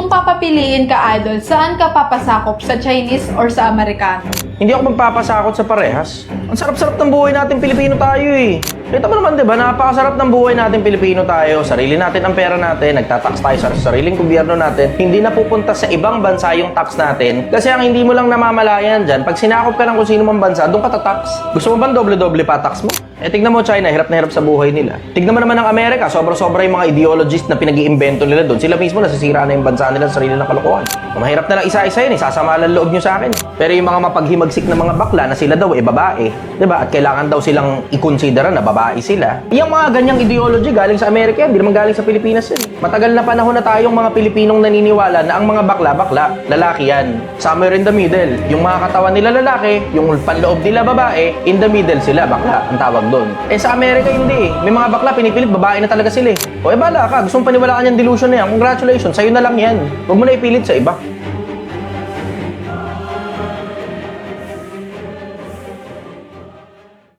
Kung papapiliin ka, Idol, saan ka papasakop? Sa Chinese or sa Amerikano? Hindi ako magpapasakot sa parehas. Ang sarap-sarap ng buhay natin Pilipino tayo eh. Kita mo naman 'di ba, napakasarap ng buhay natin Pilipino tayo. Sarili natin ang pera natin, nagtatax tayo sa sariling gobyerno natin. Hindi na pupunta sa ibang bansa yung tax natin. Kasi ang hindi mo lang namamalayan diyan, pag sinakop ka ng kung sino mang bansa, doon ka tatax. Gusto mo bang doble-doble pa tax mo? Eh tignan mo China, hirap na hirap sa buhay nila. Tignan mo naman ang Amerika, sobra-sobra yung mga ideologist na pinag-iimbento nila doon. Sila mismo nasisira na yung bansa nila sa sarili ng kalokohan. Mahirap na lang isa-isa yun, eh. lang loob nyo sa akin. Pero yung mga mapaghimagsik na mga bakla na sila daw eh babae, 'di ba? At kailangan daw silang i-consider na babae sila. Yung mga ganyang ideology galing sa Amerika, hindi naman galing sa Pilipinas yun. Matagal na panahon na tayong mga Pilipinong naniniwala na ang mga bakla, bakla, lalaki yan. Somewhere in the middle. Yung mga katawan nila lalaki, yung panloob nila babae, in the middle sila, bakla, ang tawag doon. Eh sa Amerika hindi eh. May mga bakla, pinipilit, babae na talaga sila eh. O eh bala ka, gusto mong paniwalaan yung delusion na yan, congratulations, sa'yo na lang yan. Huwag mo na ipilit sa iba.